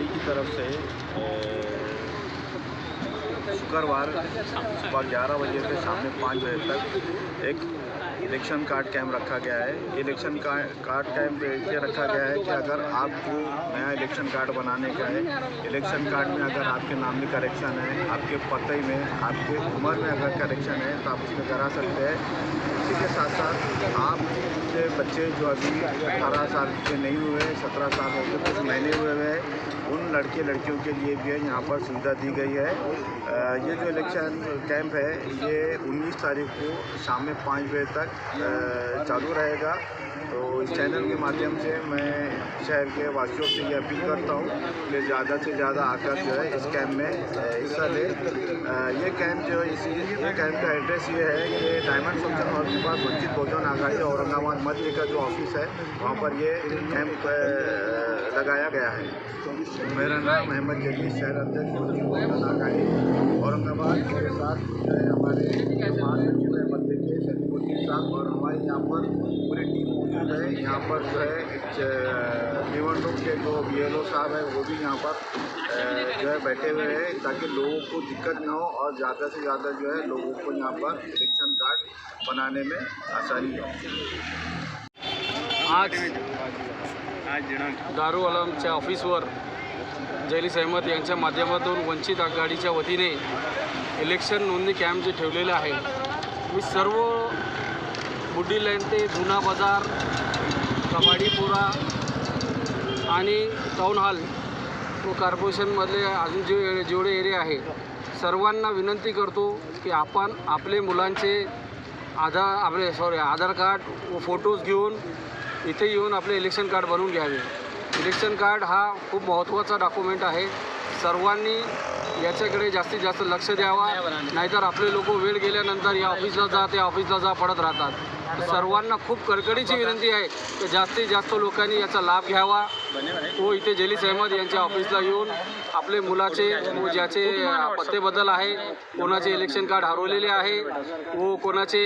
आघाड़ी की तरफ़ से शुक्रवार सुबह ग्यारह बजे से शाम में पाँच बजे तक एक इलेक्शन कार्ड कैंप रखा गया है। इलेक्शन का- कार्ड कैंप ये रखा गया है कि अगर आपको नया इलेक्शन कार्ड बनाने का है, इलेक्शन कार्ड में अगर आपके नाम में करेक्शन है, आपके पते में, आपके उम्र में अगर करेक्शन है तो आप उसमें करा सकते हैं। इसी के साथ साथ आपके बच्चे जो अभी अठारह साल के नहीं हुए, सत्रह साल हो गए, कुछ महीने हुए हुए हैं, उन लड़के लड़कियों के लिए भी यहाँ पर सुविधा दी गई है। ये जो इलेक्शन कैंप है, ये 19 तारीख को शाम में पाँच बजे तक चालू रहेगा। तो इस चैनल के माध्यम से मैं शहर के वासियों से ये अपील करता हूँ कि ज़्यादा से ज़्यादा आकर जो है इस कैंप में हिस्सा ले। ये कैंप जो इसी, ये कैंप का एड्रेस ये है कि डायमंड फ़ंक्शन हॉल के पास वंचित बहुजन आघाड़ी औरंगाबाद मध्य का जो ऑफ़िस है, वहाँ पर ये कैंप लगाया गया है। मेरा नाम अहमद जलील शहर अध्यक्ष वंचित बहुजन आघाड़ी, औरंगाबाद के साथ हमारे मध्य हमारे यहाँ पर पूरी टीम मौजूद है। यहाँ पर जो है निवडणूक के जो बी एल साहब है, वो भी यहाँ पर जो है बैठे हुए हैं ताकि लोगों को दिक्कत न हो और ज़्यादा से ज़्यादा जो है लोगों को यहाँ पर इलेक्शन कार्ड बनाने में आसानी हो। आज दारू आलम आलमच्या ऑफिसवर जयलीस अहमद यांच्या माध्यमातून वंचित आघाडीच्या वतीने इलेक्शन नोंदणी कॅम्प जे आहे, मी सर्व बुड्डी लेन ते जुना बाजार कबाडीपुरा आणि टाऊन हॉल व कॉर्पोरेशनमधले अजून जे जेवढे एरिया आहे सर्वांना विनंती करतो की आपण आपले मुलांचे आधार आपले सॉरी आधार कार्ड व फोटोज घेऊन इथे येऊन आपले इलेक्शन कार्ड बनवून घ्यावे. इलेक्शन कार्ड हा खूप महत्त्वाचा डॉक्युमेंट आहे. सर्वांनी याच्याकडे जास्तीत जास्त लक्ष द्यावा. नाहीतर आपले लोक वेळ गेल्यानंतर या ऑफिसला जा त्या ऑफिसला जा पडत राहतात. सर्वांना खूप कडकडीची विनंती आहे की जास्तीत जास्त लोकांनी याचा लाभ घ्यावा. व इथे जलीस अहमद यांच्या ऑफिसला येऊन आपले मुलाचे व ज्याचे पत्ते बदल आहे कोणाचे इलेक्शन कार्ड हरवलेले आहे व कोणाचे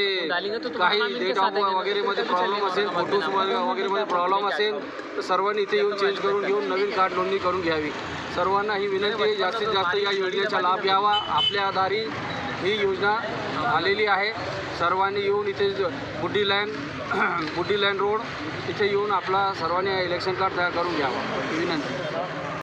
काही डेट ऑफ वगैरेमध्ये प्रॉब्लेम असेल फोटोज वगैरेमध्ये प्रॉब्लेम असेल तर सर्वांनी इथे येऊन चेंज करून घेऊन नवीन कार्ड नोंदणी करून घ्यावी. सर्वांना ही विनंती आहे जास्तीत जास्त या योजनेचा लाभ घ्यावा. आपल्या आधारी ही योजना आलेली आहे. सर्वांनी येऊन इथे ज- Buddi line Buddi line road इथे येऊन आपला सर्वांनी इलेक्शन कार्ड तयार करून घ्यावा. विनंती.